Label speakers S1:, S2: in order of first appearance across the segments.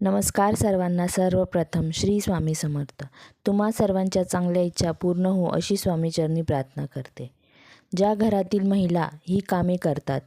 S1: नमस्कार सर्वांना. सर्वप्रथम श्री स्वामी समर्थ. तुम्हा सर्वांच्या चांगल्या इच्छा पूर्ण हो अशी स्वामीचरणी प्रार्थना करते. ज्या घरातील महिला ही कामे करतात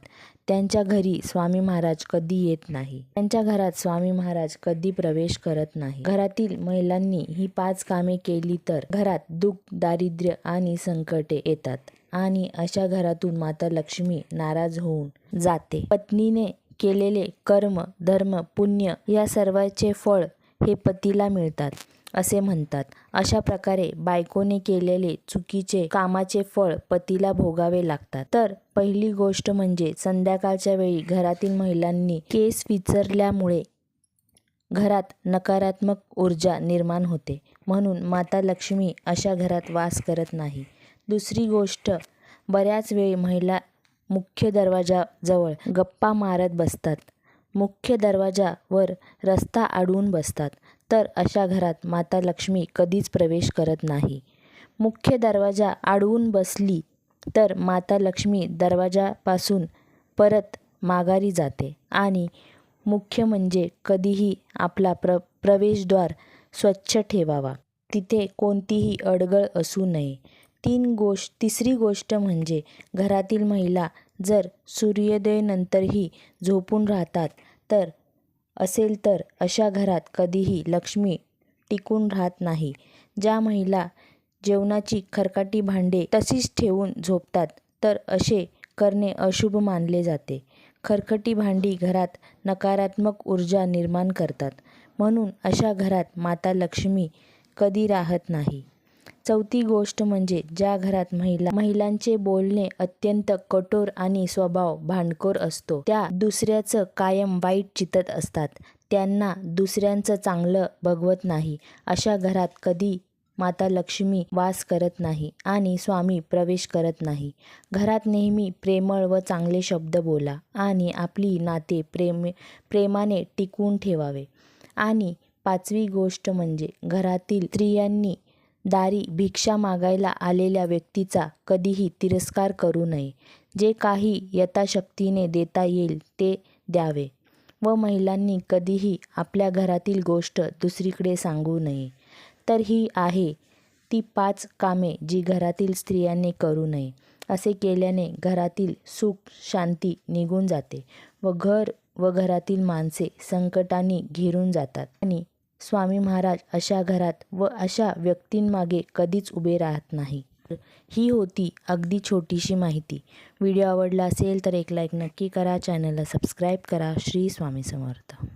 S1: त्यांच्या घरी स्वामी महाराज कधी येत नाही. त्यांच्या घरात स्वामी महाराज कधी प्रवेश करत नाही. घरातील महिलांनी ही पाच कामे केली तर घरात दुःख दारिद्र्य आणि संकटे येतात आणि अशा घरातून माता लक्ष्मी नाराज होऊन जाते. पत्नीने केलेले कर्म धर्म पुण्य या सर्वाचे फळ हे पतीला मिळतात असे म्हणतात. अशा प्रकारे बायकोने केलेले चुकीचे कामाचे फळ पतीला भोगावे लागतात. तर पहिली गोष्ट म्हणजे संध्याकाळच्या वेळी घरातील महिलांनी केस विचरल्यामुळे घरात नकारात्मक ऊर्जा निर्माण होते. म्हणून माता लक्ष्मी अशा घरात वास करत नाही. दुसरी गोष्ट बऱ्याच वेळी महिला मुख्य दरवाजाजवळ गप्पा मारत बसतात. मुख्य दरवाजावर रस्ता अडवून बसतात. तर अशा घरात माता लक्ष्मी कधीच प्रवेश करत नाही. मुख्य दरवाजा अडवून बसली तर माता लक्ष्मी दरवाजापासून परत माघारी जाते आणि मुख्य म्हणजे कधीही आपला प्र प्रवेशद्वार स्वच्छ ठेवावा. तिथे कोणतीही अडगळ असू नये. तीन गोष्ट तिसरी गोष्ट म्हणजे घरातील महिला जर सूर्योदयानंतरही झोपून राहतात तर असेल तर अशा घरात कधीही लक्ष्मी टिकून राहत नाही. ज्या महिला जेवणाची खरकाटी भांडे तशीच ठेवून झोपतात तर असे करणे अशुभ मानले जाते. खरकटी भांडी घरात नकारात्मक ऊर्जा निर्माण करतात म्हणून अशा घरात माता लक्ष्मी कधी राहत नाही. चौथी गोष्ट म्हणजे ज्या घरात महिला महिलांचे बोलणे अत्यंत कठोर आणि स्वभाव भांडखोर असतो. त्या दुसऱ्याचं कायम वाईट चितत असतात. त्यांना दुसऱ्यांचं चांगलं बघवत नाही. अशा घरात कधी माता लक्ष्मी वास करत नाही आणि स्वामी प्रवेश करत नाही. घरात नेहमी प्रेमळ व चांगले शब्द बोला आणि आपली नाते प्रेम प्रेमाने टिकवून ठेवावे. आणि पाचवी गोष्ट म्हणजे घरातील स्त्रियांनी दारी भिक्षा मागायला आलेल्या व्यक्तीचा कधीही तिरस्कार करू नये. जे काही यथाशक्तीने देता येईल ते द्यावे व महिलांनी कधीही आपल्या घरातील गोष्ट दुसरीकडे सांगू नये. तर ही आहे ती पाच कामे जी घरातील स्त्रियांनी करू नये. असे केल्याने घरातील सुख शांती निघून जाते व घर व घरातील माणसे संकटांनी घेरून जातात आणि स्वामी महाराज अशा घरात व अशा व्यक्तींमागे कधीच उभे राहत नाही. ही होती अगदी छोटीशी माहिती. व्हिडिओ आवडला असेल तर एक लाईक नक्की करा. चॅनलला सबस्क्राईब करा. श्री स्वामी समर्थ.